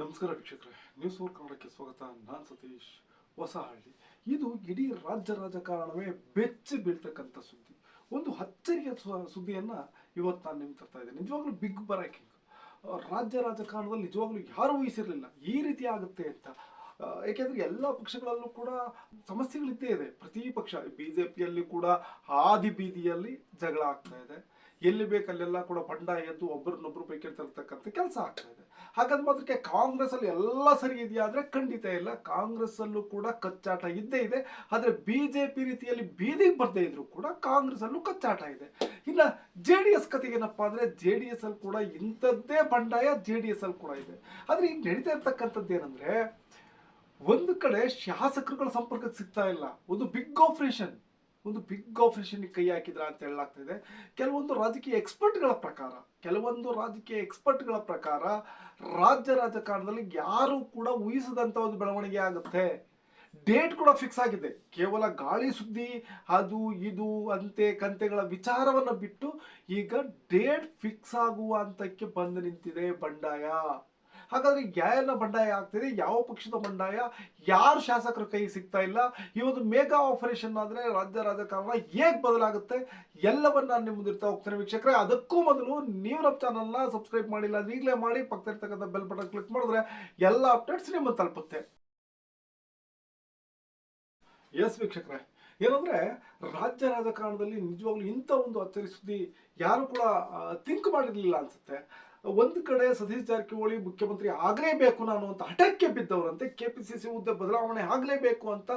ನಮಸ್ಕಾರ ವೀಕ್ಷಕರೇ news four ಕನ್ನಡಕ್ಕೆ ಸ್ವಾಗತ. ನಾನು ಸತೀಶ್ ಹೊಸಹಳ್ಳಿ. ಇದು ಇಡೀ ರಾಜ್ಯ ರಾಜಕಾರಣವೇ ಬೆಚ್ಚಿ ಬೀಳ್ತಕ್ಕಂಥ ಸುದ್ದಿ. ಒಂದು ಅಚ್ಚರಿಯ ಸುದ್ದಿಯನ್ನು ಇವತ್ತು ನಾನು ನಿಮ್ಗೆ ತರ್ತಾ ಇದ್ದೇನೆ. ನಿಜವಾಗ್ಲೂ ಬಿಗ್ ಬ್ರೇಕಿಂಗ್ ರಾಜ್ಯ ರಾಜಕಾರಣದಲ್ಲಿ ನಿಜವಾಗ್ಲೂ ಯಾರೂ ವಹಿಸಿರಲಿಲ್ಲ ಈ ರೀತಿ ಆಗುತ್ತೆ ಅಂತ. ಏಕೆಂದರೆ ಎಲ್ಲ ಪಕ್ಷಗಳಲ್ಲೂ ಕೂಡ ಸಮಸ್ಯೆಗಳಿದ್ದೇ ಇದೆ. ಪ್ರತಿ ಪಕ್ಷ ಬಿ ಜೆ ಪಿಯಲ್ಲಿ ಕೂಡ ಹಾದಿ ಬೀದಿಯಲ್ಲಿ ಜಗಳ ಆಗ್ತಾ ಇದೆ. ಎಲ್ಲಿ ಬೇಕಲ್ಲೆಲ್ಲ ಕೂಡ ಬಂಡಾಯ ಎದ್ದು ಒಬ್ಬರನ್ನೊಬ್ರು ಬೈಕಿರ್ತಕ್ಕಂಥ ಕೆಲಸ ಆಗ್ತಾ ಇದೆ. ಹಾಗಾದ ಮಾತ್ರಕ್ಕೆ ಕಾಂಗ್ರೆಸ್ ಅಲ್ಲಿ ಎಲ್ಲ ಸರಿ ಇದೆಯಾ ಅಂದ್ರೆ ಖಂಡಿತ ಇಲ್ಲ. ಕಾಂಗ್ರೆಸ್ ಅಲ್ಲೂ ಕೂಡ ಕಚ್ಚಾಟ ಇದ್ದೇ ಇದೆ. ಆದ್ರೆ ಬಿಜೆಪಿ ರೀತಿಯಲ್ಲಿ ಬೀದಿಗೆ ಬರ್ದೇ ಇದ್ರು ಕೂಡ ಕಾಂಗ್ರೆಸ್ ಅಲ್ಲೂ ಕಚ್ಚಾಟ ಇದೆ. ಇನ್ನ ಜೆ ಡಿ ಎಸ್ ಕತೆ ಏನಪ್ಪಾ ಅಂದ್ರೆ ಜೆ ಡಿ ಎಸ್ ಅಲ್ಲಿ ಕೂಡ ಇಂಥದ್ದೇ ಬಂಡಾಯ ಜೆ ಡಿ ಎಸ್ ಅಲ್ಲಿ ಕೂಡ ಇದೆ. ಆದ್ರೆ ಈಗ ನಡೀತಾ ಇರ್ತಕ್ಕಂಥದ್ದು ಏನಂದ್ರೆ ಒಂದು ಕಡೆ ಶಾಸಕರುಗಳ ಸಂಪರ್ಕಕ್ಕೆ ಸಿಗ್ತಾ ಇಲ್ಲ. ಒಂದು ಬಿಗ್ ಆಪರೇಷನ್ ಒಂದು ಬಿಗ್ ಆಪರೇಷನ್ ಕೈ ಹಾಕಿದ್ರ ಅಂತ ಹೇಳಲಾಗ್ತಿದೆ. ಕೆಲವೊಂದು ರಾಜಕೀಯ ಎಕ್ಸ್ಪರ್ಟ್ಗಳ ಪ್ರಕಾರ, ಕೆಲವೊಂದು ರಾಜಕೀಯ ಎಕ್ಸ್ಪರ್ಟ್ಗಳ ಪ್ರಕಾರ ರಾಜ್ಯ ರಾಜಕಾರಣದಲ್ಲಿ ಯಾರು ಕೂಡ ಊಹಿಸದಂತ ಒಂದು ಬೆಳವಣಿಗೆ ಆಗುತ್ತೆ. ಡೇಟ್ ಕೂಡ ಫಿಕ್ಸ್ ಆಗಿದೆ. ಕೇವಲ ಗಾಳಿ ಸುದ್ದಿ, ಅದು ಇದು ಅಂತೆ ಕಂತೆಗಳ ವಿಚಾರವನ್ನು ಬಿಟ್ಟು ಈಗ ಡೇಟ್ ಫಿಕ್ಸ್ ಆಗುವ ಹಂತಕ್ಕೆ ಬಂದು ನಿಂತಿದೆ ಬಂಡಾಯ. ಹಾಗಾದ್ರೆ ಯಾರೆಲ್ಲ ಬಂಡಾಯ ಆಗ್ತಿದೆ. ಯಾವ ಪಕ್ಷದ ಬಂಡಾಯ? ಯಾರು ಶಾಸಕರ ಕೈ ಸಿಗ್ತಾ ಇಲ್ಲ. ಈ ಒಂದು ಮೇಗಾ ಆಪರೇಷನ್ ಆದ್ರೆ ರಾಜ್ಯ ರಾಜಕಾರಣ ಹೇಗ್ ಬದಲಾಗುತ್ತೆ? ಎಲ್ಲವನ್ನ ನಾನು ನಿಮ್ಮ ಮುಂದಿರ್ತಾ ಹೋಗ್ತೇನೆ ವೀಕ್ಷಕರೇ. ಅದಕ್ಕೂ ಮೊದಲು ನೀವು ನಮ್ಮ ಚಾನಲ್ನ ಸಬ್ಸ್ಕ್ರೈಬ್ ಮಾಡಿಲ್ಲ ಅಂದ್ರೆ ಈಗಲೇ ಮಾಡಿ. ಪಕ್ಕದ ಇರ್ತಕ್ಕಂಥ ಬೆಲ್ ಬಟನ್ ಕ್ಲಿಕ್ ಮಾಡಿದ್ರೆ ಎಲ್ಲ ಅಪ್ಡೇಟ್ಸ್ ನಿಮ್ಮ ತಲುಪುತ್ತೆ. ಎಸ್ ವೀಕ್ಷಕರೇ. ಏನಂದ್ರೆ ರಾಜ್ಯ ರಾಜಕಾರಣದಲ್ಲಿ ನಿಜವಾಗ್ಲೂ ಇಂಥ ಒಂದು ಅಚ್ಚರಿ ಸುದ್ದಿ ಯಾರು ಕೂಡ ಥಿಂಕ್ ಮಾಡಿರ್ಲಿಲ್ಲ ಅನ್ಸುತ್ತೆ. ಒಂದು ಕಡೆ ಸತೀಶ್ ಜಾರಕಿಹೊಳಿ ಮುಖ್ಯಮಂತ್ರಿ ಆಗಲೇಬೇಕು ನಾನು ಅಂತ ಹಠಕ್ಕೆ ಬಿದ್ದವರಂತೆ ಕೆ ಪಿ ಸಿ ಸಿ ಹುದ್ದೆ ಬದಲಾವಣೆ ಆಗಲೇಬೇಕು ಅಂತ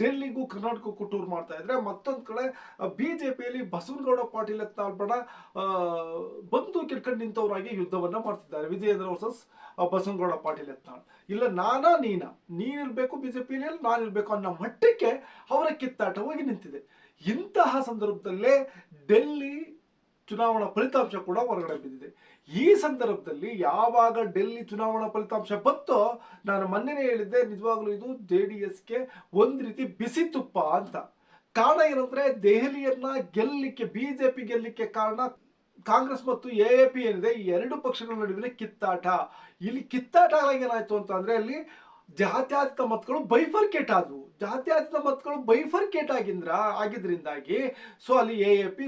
ಡೆಲ್ಲಿಗೂ ಕರ್ನಾಟಕಕ್ಕೂ ಟೂರ್ ಮಾಡ್ತಾ ಇದ್ರೆ ಮತ್ತೊಂದು ಕಡೆ ಬಿಜೆಪಿಯಲ್ಲಿ ಬಸವನಗೌಡ ಪಾಟೀಲ್ ಆ, ಬಂದು ಕಿಡ್ಕೊಂಡು ನಿಂತವರಾಗಿ ಯುದ್ಧವನ್ನ ಮಾಡ್ತಿದ್ದಾರೆ. ವಿಜಯೇಂದ್ರ ವರ್ಸಸ್ ಬಸವನಗೌಡ ಪಾಟೀಲ್ ಎತ್ನಾಳ್ ಇಲ್ಲ ನಾನಾ ನೀನಾ. ನೀನಿರ್ಬೇಕು ಬಿಜೆಪಿಯಲ್ಲಿ ನಾನಿರ್ಬೇಕು ಅನ್ನೋ ಮಟ್ಟಕ್ಕೆ ಅವರ ಕಿತ್ತಾಟ ಹೋಗಿ ನಿಂತಿದೆ. ಇಂತಹ ಸಂದರ್ಭದಲ್ಲೇ ಡೆಲ್ಲಿ ಚುನಾವಣಾ ಫಲಿತಾಂಶ ಕೂಡ ಹೊರಗಡೆ ಬಿದ್ದಿದೆ. ಈ ಸಂದರ್ಭದಲ್ಲಿ ಯಾವಾಗ ಡೆಲ್ಲಿ ಚುನಾವಣಾ ಫಲಿತಾಂಶ ಬಂತೋ ನಾನು ಮೊನ್ನೆನೇ ಹೇಳಿದ್ದೆ, ನಿಜವಾಗ್ಲೂ ಇದು ಜೆ ಡಿ ಎಸ್ಗೆ ಒಂದು ರೀತಿ ಬಿಸಿ ತುಪ್ಪ ಅಂತ. ಕಾರಣ ಏನಂದ್ರೆ ದೆಹಲಿಯನ್ನ ಗೆಲ್ಲಲಿಕ್ಕೆ ಬಿಜೆಪಿ ಗೆಲ್ಲಲಿಕ್ಕೆ ಕಾರಣ ಕಾಂಗ್ರೆಸ್ ಮತ್ತು ಎ ಎ ಪಿ ಏನಿದೆ, ಈ ಎರಡು ಪಕ್ಷಗಳ ನಡುವಿನ ಕಿತ್ತಾಟ. ಇಲ್ಲಿ ಕಿತ್ತಾಟ ಏನಾಯ್ತು ಅಂತ ಅಂದ್ರೆ ಅಲ್ಲಿ ಜಾತ್ಯತೀತ ಮತಗಳು ಬೈಫರ್ಕೇಟ್ ಆದವು. ಜಾತ್ಯಾತೀತ ಮತಗಳು ಬೈಫರ್ಕೇಟ್ ಆಗಿಂದ್ರ, ಆಗಿದ್ರಿಂದಾಗಿ ಸೊ ಅಲ್ಲಿ ಎ ಎ ಪಿ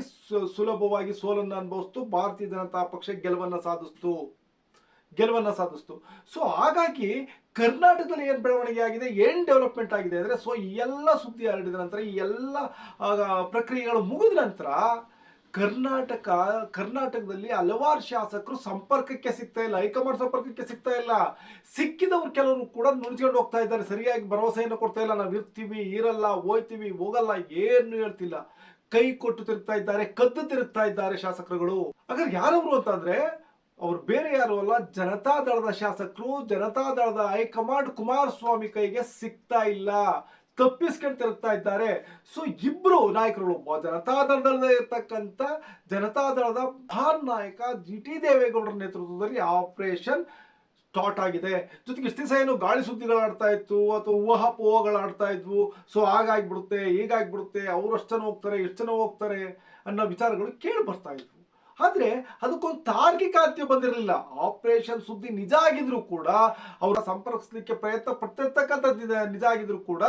ಸುಲಭವಾಗಿ ಸೋಲನ್ನು ಅನುಭವಿಸ್ತು, ಭಾರತೀಯ ಜನತಾ ಪಕ್ಷ ಗೆಲುವನ್ನ ಸಾಧಿಸ್ತು. ಗೆಲುವನ್ನ ಸಾಧಿಸ್ತು. ಸೊ ಹಾಗಾಗಿ ಕರ್ನಾಟಕದಲ್ಲಿ ಏನು ಬೆಳವಣಿಗೆ ಆಗಿದೆ, ಏನು ಡೆವಲಪ್ಮೆಂಟ್ ಆಗಿದೆ ಅಂದರೆ, ಸೊ ಈ ಎಲ್ಲ ಸುದ್ದಿ ಹರಡಿದ ನಂತರ, ಈ ಎಲ್ಲ ಪ್ರಕ್ರಿಯೆಗಳು ಮುಗಿದ ನಂತರ ಕರ್ನಾಟಕ, ಕರ್ನಾಟಕದಲ್ಲಿ ಹಲವಾರು ಶಾಸಕರು ಸಂಪರ್ಕಕ್ಕೆ ಸಿಗ್ತಾ ಇಲ್ಲ, ಹೈಕಮಾಂಡ್ ಸಂಪರ್ಕಕ್ಕೆ ಸಿಗ್ತಾ ಇಲ್ಲ. ಸಿಕ್ಕಿದವರು ಕೆಲವರು ಕೂಡ ನುಡಿಸ್ಕೊಂಡು ಹೋಗ್ತಾ ಇದ್ದಾರೆ, ಸರಿಯಾಗಿ ಭರವಸೆಯನ್ನು ಕೊಡ್ತಾ ಇಲ್ಲ. ನಾವು ಇರ್ತೀವಿ, ಇರಲ್ಲ, ಹೋಯ್ತೀವಿ, ಹೋಗಲ್ಲ ಏನು ಹೇಳ್ತಿಲ್ಲ. ಕೈ ಕೊಟ್ಟು ತಿರುಗ್ತಾ ಇದ್ದಾರೆ, ಕದ್ದು ತಿರುಗ್ತಾ ಇದ್ದಾರೆ ಶಾಸಕರುಗಳು. ಹಾಗಾದ್ರೆ ಯಾರವರು ಅಂತಂದ್ರೆ, ಅವ್ರು ಬೇರೆ ಯಾರು ಅಲ್ಲ ಜನತಾದಳದ ಶಾಸಕರು ಜನತಾದಳದ ಹೈಕಮಾಂಡ್ ಕುಮಾರಸ್ವಾಮಿ ಕೈಗೆ ಸಿಗ್ತಾ ಇಲ್ಲ. ತಪ್ಪಿಸ್ಕೊಂಡು ತಿರುಗ್ತಾ ಇದ್ದಾರೆ ಸೊ ಇಬ್ರು ನಾಯಕರುಗಳು ಜನತಾದಳದಲ್ಲಿ ಜನತಾದಳದ ಇರ್ತಕ್ಕಂಥ ಜನತಾದಳದ ಮಹಾನ್ ನಾಯಕ ಜಿ ಟಿ ದೇವೇಗೌಡರ ನೇತೃತ್ವದಲ್ಲಿ ಆಪರೇಷನ್ ಸ್ಟಾರ್ಟ್ ಆಗಿದೆ. ಜೊತೆಗೆ ಇಷ್ಟು ದಿವಸ ಏನು ಗಾಳಿ ಸುದ್ದಿಗಳಾಡ್ತಾ ಇತ್ತು ಅಥವಾ ಊಹಾಪೋಹಗಳಾಡ್ತಾ ಇದ್ವು ಸೊ ಹಾಗಾಗ್ಬಿಡುತ್ತೆ, ಹೀಗಾಗ್ಬಿಡುತ್ತೆ, ಅವ್ರು ಅಷ್ಟು ಜನ ಹೋಗ್ತಾರೆ ಎಷ್ಟು ಜನ ಹೋಗ್ತಾರೆ ಅನ್ನೋ ವಿಚಾರಗಳು ಕೇಳಿ ಬರ್ತಾ ಇದ್ವು ಆದರೆ ಅದಕ್ಕೊಂದು ತಾರ್ಕಿಕ ಅಂತ್ಯ ಬಂದಿರಲಿಲ್ಲ. ಆಪರೇಷನ್ ಸುದ್ದಿ ನಿಜ ಆಗಿದ್ರು ಕೂಡ, ಅವರ ಸಂಪರ್ಕಿಸಲಿಕ್ಕೆ ಪ್ರಯತ್ನ ಪಟ್ಟಿರ್ತಕ್ಕಂಥದ್ದು ನಿಜ ಆಗಿದ್ರು ಕೂಡ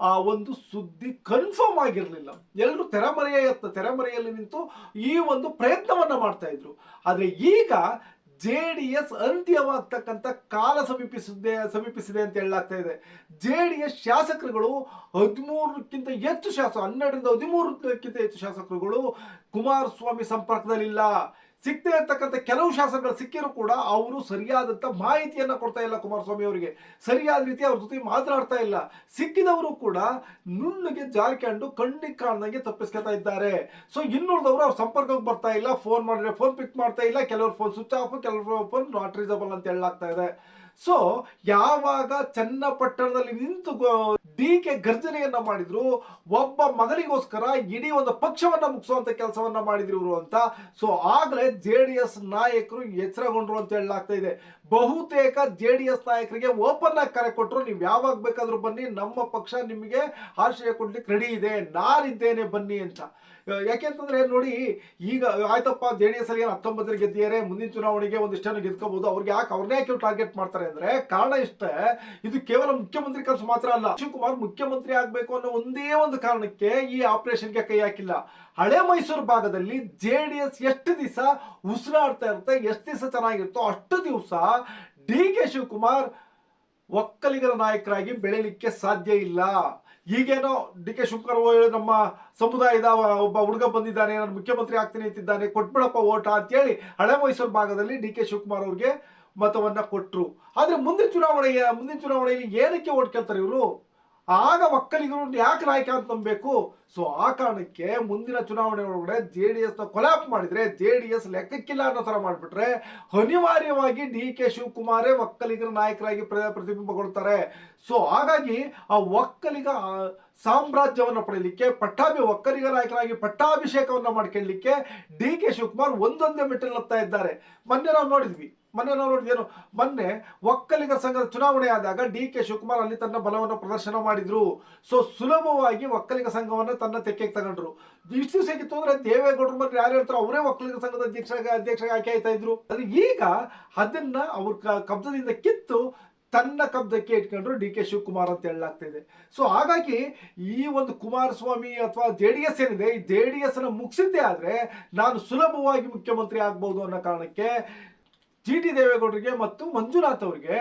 ಆ ಒಂದು ಸುದ್ದಿ ಕನ್ಫರ್ಮ್ ಆಗಿರಲಿಲ್ಲ. ಎಲ್ಲರೂ ತೆರೆಮರೆಯ ಎತ್ತ ತೆರೆಮರೆಯಲ್ಲಿ ನಿಂತು ಈ ಒಂದು ಪ್ರಯತ್ನವನ್ನ ಮಾಡ್ತಾ ಇದ್ರು. ಆದ್ರೆ ಈಗ ಜೆ ಡಿ ಎಸ್ ಅಂತ್ಯವಾಗ್ತಕ್ಕಂಥ ಕಾಲ ಸಮೀಪಿಸಿದೆ ಸಮೀಪಿಸಿದೆ ಅಂತ ಹೇಳಲಾಗ್ತಾ ಇದೆ. ಜೆ ಡಿ ಎಸ್ ಶಾಸಕರುಗಳು ಹದಿಮೂರಕ್ಕಿಂತ ಹೆಚ್ಚು ಶಾಸಕ ಹನ್ನೆರಡರಿಂದ ಹದಿಮೂರಕ್ಕಿಂತ ಹೆಚ್ಚು ಶಾಸಕರುಗಳು ಕುಮಾರಸ್ವಾಮಿ ಸಂಪರ್ಕದಲ್ಲಿಲ್ಲ. ಸಿಗ್ತಾ ಇರ್ತಕ್ಕಂಥ ಕೆಲವು ಶಾಸಕರು ಸಿಕ್ಕಿರೂ ಕೂಡ ಅವರು ಸರಿಯಾದಂಥ ಮಾಹಿತಿಯನ್ನು ಕೊಡ್ತಾ ಇಲ್ಲ ಕುಮಾರಸ್ವಾಮಿ ಅವರಿಗೆ. ಸರಿಯಾದ ರೀತಿ ಅವ್ರ ಜೊತೆ ಮಾತನಾಡ್ತಾ ಇಲ್ಲ. ಸಿಕ್ಕಿದವರು ಕೂಡ ನುಣ್ಣಗೆ ಜಾರ್ಕೊಂಡು ಕಣ್ಣಿಗೆ ಕಾಣ್ದಂಗೆ ತಪ್ಪಿಸ್ಕೊತಾ ಇದ್ದಾರೆ. ಸೊ ಇನ್ನುಳಿದವರು ಅವ್ರ ಸಂಪರ್ಕಕ್ಕೆ ಬರ್ತಾ ಇಲ್ಲ ಫೋನ್ ಮಾಡಿದ್ರೆ ಫೋನ್ ಪಿಕ್ ಮಾಡ್ತಾ ಇಲ್ಲ, ಕೆಲವರು ಫೋನ್ ಸ್ವಿಚ್ ಆಫ್ ಕೆಲವರು ಫೋನ್ ನಾಟ್ ರೀಸಬಲ್ ಅಂತ ಹೇಳಲಾಗ್ತಾ ಇದೆ. ಸೊ ಯಾವಾಗ ಚನ್ನಪಟ್ಟಣದಲ್ಲಿ ನಿಂತು ಡಿ ಕೆ ಗರ್ಜನೆಯನ್ನ ಮಾಡಿದ್ರು, ಒಬ್ಬ ಮಗನಿಗೋಸ್ಕರ ಇಡೀ ಒಂದು ಪಕ್ಷವನ್ನ ಮುಗಿಸುವಂತ ಕೆಲಸವನ್ನ ಮಾಡಿದ್ರು ಅಂತ. ಸೊ ಆಗ್ಲೇ ಜೆ ಡಿ ಎಸ್ ನಾಯಕರು ಎಚ್ಚರಗೊಂಡ್ರು ಅಂತ ಹೇಳಲಾಗ್ತಾ ಇದೆ. ಬಹುತೇಕ ಜೆ ಡಿ ಎಸ್ ನಾಯಕರಿಗೆ ಓಪನ್ ಆಗಿ ಕರೆ ಕೊಟ್ಟರು ನೀವು ಯಾವಾಗ ಬೇಕಾದರೂ ಬನ್ನಿ, ನಮ್ಮ ಪಕ್ಷ ನಿಮಗೆ ಆಶ್ರಯ ಕೊಡ್ಲಿಕ್ಕೆ ರೆಡಿ ಇದೆ. ನಾನಿದ್ದೇನೆ ಬನ್ನಿ ಅಂತ. ಯಾಕೆಂತಂದ್ರೆ ನೋಡಿ, ಈಗ ಆಯ್ತಪ್ಪ ಜೆ ಡಿ ಎಸ್ ಅಲ್ಲಿ ಏನು ಹತ್ತೊಂಬತ್ತರಿಗೆ ಗೆದ್ದಿದ್ದಾರೆ, ಮುಂದಿನ ಚುನಾವಣೆಗೆ ಒಂದಿಷ್ಟನ್ನು ಗೆದ್ಕೋಬಹುದು ಅವ್ರಿಗೆ ಯಾಕೆ ಅವ್ರನ್ನೇ ಯಾಕೆ ಟಾರ್ಗೆಟ್ ಮಾಡ್ತಾರೆ ಅಂದ್ರೆ, ಕಾರಣ ಇಷ್ಟೇ, ಇದು ಕೇವಲ ಮುಖ್ಯಮಂತ್ರಿ ಕೆಲಸ ಮಾತ್ರ ಅಲ್ಲ. ಶಿವಕುಮಾರ್ ಮುಖ್ಯಮಂತ್ರಿ ಆಗಬೇಕು ಅನ್ನೋ ಒಂದೇ ಒಂದು ಕಾರಣಕ್ಕೆ ಈ ಆಪರೇಷನ್ಗೆ ಕೈ ಹಾಕಿಲ್ಲ. ಹಳೆ ಮೈಸೂರು ಭಾಗದಲ್ಲಿ ಜೆ ಡಿ ಎಸ್ ಎಷ್ಟು ದಿವಸ ಉಸಿರಾಡ್ತಾ ಇರುತ್ತೆ, ಎಷ್ಟು ದಿವಸ ಚೆನ್ನಾಗಿರುತ್ತೋ ಅಷ್ಟು ದಿವಸ ಡಿ ಕೆ ಶಿವಕುಮಾರ್ ಒಕ್ಕಲಿಗರ ನಾಯಕರಾಗಿ ಬೆಳೆಯಲಿಕ್ಕೆ ಸಾಧ್ಯ ಇಲ್ಲ. ಈಗೇನೋ ಡಿ ಕೆ ಶಿವಕುಮಾರ್ ನಮ್ಮ ಸಮುದಾಯದ ಒಬ್ಬ ಹುಡುಗ ಬಂದಿದ್ದಾನೆ, ನಾನು ಮುಖ್ಯಮಂತ್ರಿ ಆಗ್ತೀನಿ ಅಂತಿದ್ದಾನೆ, ಕೊಟ್ಬಿಡಪ್ಪ ಓಟ ಅಂತೇಳಿ ಹಳೆ ಮೈಸೂರು ಭಾಗದಲ್ಲಿ ಡಿ ಕೆ ಶಿವಕುಮಾರ್ ಅವ್ರಿಗೆ ಮತವನ್ನ ಕೊಟ್ಟರು ಆದ್ರೆ ಮುಂದಿನ ಚುನಾವಣೆಯ, ಮುಂದಿನ ಚುನಾವಣೆಯಲ್ಲಿ ಏನಕ್ಕೆ ಓಟ್ ಕೇಳ್ತಾರೆ ಇವರು? ಆಗ ಒಕ್ಕಲಿಗರು ಯಾಕೆ ನಾಯಕ ಅಂತ ನಂಬಬೇಕು? ಸೊ ಆ ಕಾರಣಕ್ಕೆ ಮುಂದಿನ ಚುನಾವಣೆ ಒಳಗಡೆ ಜೆ ಡಿ ಎಸ್ನ ಕೊಲಾಪ್ ಮಾಡಿದ್ರೆ ಜೆ ಡಿ ಎಸ್ ಲೆಕ್ಕಕ್ಕಿಲ್ಲ ಅನ್ನೋ ಥರ ಮಾಡ್ಬಿಟ್ರೆ ಅನಿವಾರ್ಯವಾಗಿ ಡಿ ಕೆ ಶಿವಕುಮಾರೇ ಒಕ್ಕಲಿಗರ ನಾಯಕರಾಗಿ ಪ್ರ- ಪ್ರತಿಬಿಂಬಗೊಳ್ತಾರೆ. ಸೊ ಹಾಗಾಗಿ ಆ ಒಕ್ಕಲಿಗ ಸಾಮ್ರಾಜ್ಯವನ್ನು ಸಾಮ್ರಾಜ್ಯವನ್ನ ಪಡೆಯಲಿಕ್ಕೆ, ಪಟ್ಟಾಭಿ ಒಕ್ಕಲಿಗ ನಾಯಕರಾಗಿ ಪಟ್ಟಾಭಿಷೇಕವನ್ನು ಮಾಡ್ಕೊಳ್ಲಿಕ್ಕೆ ಡಿ ಕೆ ಶಿವಕುಮಾರ್ ಒಂದೊಂದೇ ಮೆಟ್ಟಿಲತ್ತಾ ಇದ್ದಾರೆ. ಮೊನ್ನೆ ನಾವು ನೋಡಿದ್ವಿ ಮೊನ್ನೆ ನಾವು ನೋಡಿದೇನು ಮೊನ್ನೆ ಒಕ್ಕಲಿಗರ ಸಂಘದ ಚುನಾವಣೆ ಆದಾಗ ಡಿ ಕೆ ಶಿವಕುಮಾರ್ ಅಲ್ಲಿ ತನ್ನ ಬಲವನ್ನು ಪ್ರದರ್ಶನ ಮಾಡಿದ್ರು. ಸೊ ಸುಲಭವಾಗಿ ಒಕ್ಕಲಿಗ ಸಂಘವನ್ನು ತನ್ನ ತೆಕ್ಕೆಗೆ ತಗೊಂಡ್ರು. ಇಷ್ಟು ಹೇಗಿತ್ತು ಅಂದ್ರೆ ದೇವೇಗೌಡರು ಮತ್ತೆ ಯಾರು ಹೇಳ್ತಾರೋ ಅವರೇ ಒಕ್ಕಲಿಗ ಸಂಘದ ಅಧ್ಯಕ್ಷ, ಅಧ್ಯಕ್ಷರಾಗಿ ಆಯ್ಕೆ ಆಯ್ತಾ ಇದ್ರು. ಅದು ಈಗ ಅದನ್ನ ಅವ್ರ ಕಬ್ಜದಿಂದ ಕಿತ್ತು ತನ್ನ ಕಬ್ಜಕ್ಕೆ ಇಟ್ಕೊಂಡ್ರು ಡಿ ಕೆ ಶಿವಕುಮಾರ್ ಅಂತ ಹೇಳಲಾಗ್ತಿದೆ ಸೊ ಹಾಗಾಗಿ ಈ ಒಂದು ಕುಮಾರಸ್ವಾಮಿ ಅಥವಾ ಜೆ ಡಿ ಎಸ್ ಏನಿದೆ, ಈ ಜೆ ಡಿ ಎಸ್ ಆದ್ರೆ ನಾನು ಸುಲಭವಾಗಿ ಮುಖ್ಯಮಂತ್ರಿ ಆಗ್ಬೋದು ಅನ್ನೋ ಕಾರಣಕ್ಕೆ ಜಿ ಟಿ ದೇವೇಗೌಡರಿಗೆ ಮತ್ತು ಮಂಜುನಾಥ್ ಅವರಿಗೆ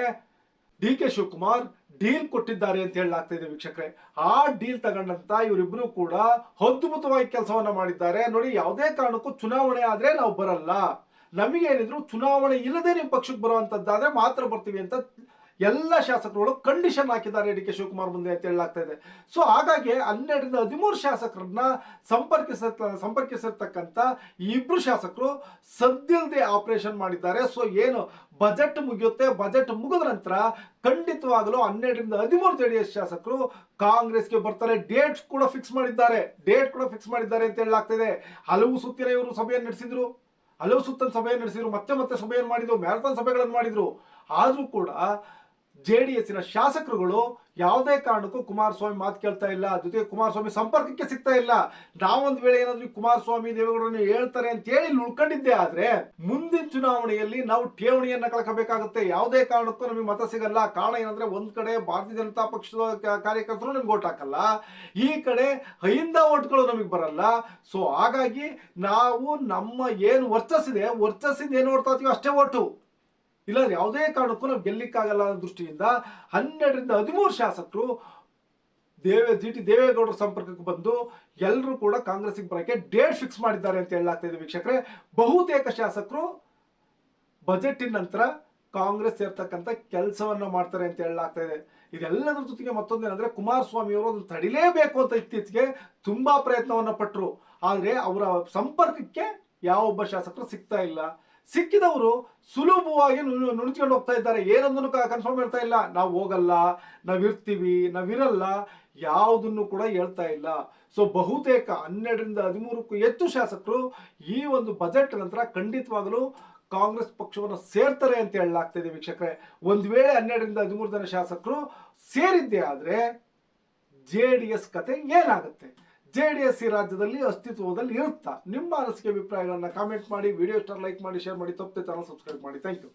ಡಿ ಕೆ ಶಿವಕುಮಾರ್ ಡೀಲ್ ಕೊಟ್ಟಿದ್ದಾರೆ ಅಂತ ಹೇಳಲಾಗ್ತಾ ಇದೆ ವೀಕ್ಷಕರೇ. ಆ ಡೀಲ್ ತಗೊಂಡಂತ ಇವರಿಬ್ರು ಕೂಡ ಅದ್ಭುತವಾಗಿ ಕೆಲಸವನ್ನ ಮಾಡಿದ್ದಾರೆ. ನೋಡಿ, ಯಾವುದೇ ಕಾರಣಕ್ಕೂ ಚುನಾವಣೆ ಆದ್ರೆ ನಾವು ಬರಲ್ಲ. ನಮಗೇನಿದ್ರು ಚುನಾವಣೆ ಇಲ್ಲದೆ ನಿಮ್ಮ ಪಕ್ಷಕ್ಕೆ ಬರುವಂತದ್ದಾದ್ರೆ ಮಾತ್ರ ಬರ್ತೀವಿ ಅಂತ ಎಲ್ಲ ಶಾಸಕರುಗಳು ಕಂಡೀಷನ್ ಹಾಕಿದ್ದಾರೆ ಡಿ ಕೆ ಶಿವಕುಮಾರ್ ಮುಂದೆ ಅಂತ ಹೇಳಲಾಗ್ತಾ ಇದೆ. ಸೊ ಹಾಗಾಗಿ ಹನ್ನೆರಡರಿಂದ ಹದಿಮೂರು ಶಾಸಕರನ್ನ ಸಂಪರ್ಕಿಸ, ಸಂಪರ್ಕಿಸಿರ್ತಕ್ಕಂಥ ಈ ಇಬ್ರು ಶಾಸಕರು ಸದ್ದಿಲ್ಲದೆ ಆಪರೇಷನ್ ಮಾಡಿದ್ದಾರೆ. ಸೊ ಏನು ಬಜೆಟ್ ಮುಗಿಯುತ್ತೆ ಬಜೆಟ್ ಮುಗಿದ ನಂತರ ಖಂಡಿತವಾಗಲು ಹನ್ನೆರಡರಿಂದ ಹದಿಮೂರು ಜೆ ಡಿ ಎಸ್ ಶಾಸಕರು ಕಾಂಗ್ರೆಸ್ಗೆ ಬರ್ತಾರೆ. ಡೇಟ್ ಕೂಡ ಫಿಕ್ಸ್ ಮಾಡಿದ್ದಾರೆ. ಡೇಟ್ ಕೂಡ ಫಿಕ್ಸ್ ಮಾಡಿದ್ದಾರೆ ಅಂತ ಹೇಳಲಾಗ್ತಿದೆ ಹಲವು ಸುತ್ತಿನ ಇವರು ಸಭೆಯನ್ನು ನಡೆಸಿದ್ರು. ಹಲವು ಸುತ್ತನ ಸಭೆಯನ್ನು ನಡೆಸಿದ್ರು. ಮತ್ತೆ ಮತ್ತೆ ಸಭೆಯನ್ನು ಮಾಡಿದ್ರು. ಮ್ಯಾರಥಾನ್ ಸಭೆಗಳನ್ನು ಮಾಡಿದ್ರು. ಆದ್ರೂ ಕೂಡ ಜೆ ಡಿ ಎಸ್ಸಿನ ಶಾಸಕರುಗಳು ಯಾವುದೇ ಕಾರಣಕ್ಕೂ ಕುಮಾರಸ್ವಾಮಿ ಮಾತು ಕೇಳ್ತಾ ಇಲ್ಲ. ಜೊತೆಗೆ ಕುಮಾರಸ್ವಾಮಿ ಸಂಪರ್ಕಕ್ಕೆ ಸಿಗ್ತಾ ಇಲ್ಲ. ನಾವೊಂದು ವೇಳೆ ಏನಾದ್ರೂ ಕುಮಾರಸ್ವಾಮಿ ದೇವೇಗೌಡರನ್ನ ಹೇಳ್ತಾರೆ ಅಂತ ಹೇಳಿ ಉಳ್ಕೊಂಡಿದ್ದೆ ಆದ್ರೆ ಮುಂದಿನ ಚುನಾವಣೆಯಲ್ಲಿ ನಾವು ಠೇವಣಿಯನ್ನ ಕಳ್ಕೋಬೇಕಾಗುತ್ತೆ. ಯಾವುದೇ ಕಾರಣಕ್ಕೂ ನಮಗೆ ಮತ ಸಿಗಲ್ಲ. ಕಾರಣ ಏನಂದ್ರೆ ಒಂದ್ ಕಡೆ ಭಾರತೀಯ ಜನತಾ ಪಕ್ಷದ ಕಾರ್ಯಕರ್ತರು ನಮ್ಗೆ ಓಟ್ ಹಾಕಲ್ಲ. ಈ ಕಡೆ ಹೈಂದ ಓಟ್ಗಳು ನಮಗೆ ಬರಲ್ಲ. ಸೊ ಹಾಗಾಗಿ ನಾವು ನಮ್ಮ ಏನು ವರ್ಚಸ್ಸಿದೆ, ವರ್ಚಸ್ಸಿಂದ ಏನು ಓಡ್ತಾ ಅಷ್ಟೇ ಓಟು. ಇಲ್ಲ ಯಾವುದೇ ಕಾರಣಕ್ಕೂ ನಾವು ಗೆಲ್ಲಿಕ್ಕಾಗಲ್ಲ ಅನ್ನೋ ದೃಷ್ಟಿಯಿಂದ ಹನ್ನೆರಡರಿಂದ ಹದಿಮೂರು ಶಾಸಕರು ದೇವೇ, ಜಿ ಟಿ ದೇವೇಗೌಡರ ಸಂಪರ್ಕಕ್ಕೆ ಬಂದು ಎಲ್ಲರೂ ಕೂಡ ಕಾಂಗ್ರೆಸ್ಗೆ ಬರೋಕ್ಕೆ ಡೇಟ್ ಫಿಕ್ಸ್ ಮಾಡಿದ್ದಾರೆ ಅಂತ ಹೇಳಲಾಗ್ತಾ ಇದೆ ವೀಕ್ಷಕರೇ. ಬಹುತೇಕ ಶಾಸಕರು ಬಜೆಟಿನ ನಂತರ ಕಾಂಗ್ರೆಸ್ ಸೇರ್ತಕ್ಕಂಥ ಕೆಲಸವನ್ನ ಮಾಡ್ತಾರೆ ಅಂತ ಹೇಳಲಾಗ್ತಾ ಇದೆ. ಇದೆಲ್ಲದರ ಜೊತೆಗೆ ಮತ್ತೊಂದೇನಂದ್ರೆ ಕುಮಾರಸ್ವಾಮಿ ಅವರು ಅದನ್ನು ತಡಿಲೇಬೇಕು ಅಂತ ಇತ್ತೀಚೆಗೆ ತುಂಬಾ ಪ್ರಯತ್ನವನ್ನ ಪಟ್ಟರು ಆದರೆ ಅವರ ಸಂಪರ್ಕಕ್ಕೆ ಯಾವೊಬ್ಬ ಶಾಸಕರು ಸಿಗ್ತಾ ಇಲ್ಲ. ಸಿಕ್ಕಿದವರು ಸುಲಭವಾಗಿ ನುಣುಚಿಕೊಂಡು ಹೋಗ್ತಾ ಇದ್ದಾರೆ. ಏನೊಂದನ್ನು ಕನ್ಫರ್ಮ್ ಹೇಳ್ತಾ ಇಲ್ಲ. ನಾವು ಹೋಗಲ್ಲ ನಾವಿರ್ತೀವಿ ನಾವಿರಲ್ಲ ಯಾವುದನ್ನು ಕೂಡ ಹೇಳ್ತಾ ಇಲ್ಲ. ಸೊ ಬಹುತೇಕ ಹನ್ನೆರಡರಿಂದ ಹದಿಮೂರಕ್ಕೂ ಹೆಚ್ಚು ಶಾಸಕರು ಈ ಒಂದು ಬಜೆಟ್ ನಂತರ ಖಂಡಿತವಾಗಲೂ ಕಾಂಗ್ರೆಸ್ ಪಕ್ಷವನ್ನು ಸೇರ್ತಾರೆ ಅಂತ ಹೇಳಲಾಗ್ತಾ ಇದೆ ವೀಕ್ಷಕರೇ. ಒಂದು ವೇಳೆ ಹನ್ನೆರಡರಿಂದ ಹದಿಮೂರು ಜನ ಶಾಸಕರು ಸೇರಿದ್ದೆ ಆದರೆ ಜೆ ಡಿ ಎಸ್ ಕತೆ ಏನಾಗುತ್ತೆ? ಜೆ ಡಿ ಎಸ್ ಈ ರಾಜ್ಯದಲ್ಲಿ ಅಸ್ತಿತ್ವದಲ್ಲಿ ಇರುತ್ತಾ? ನಿಮ್ಮ ಅನಿಸಿಕೆ ಅಭಿಪ್ರಾಯಗಳನ್ನು ಕಾಮೆಂಟ್ ಮಾಡಿ ವಿಡಿಯೋ ಸ್ಟಾರ್ ಲೈಕ್ ಮಾಡಿ ಶೇರ್ ಮಾಡಿ, ತಪ್ಪದೆ ಚಾನಲ್ ಸಬ್ಸ್ಕ್ರೈಬ್ ಮಾಡಿ. Thank you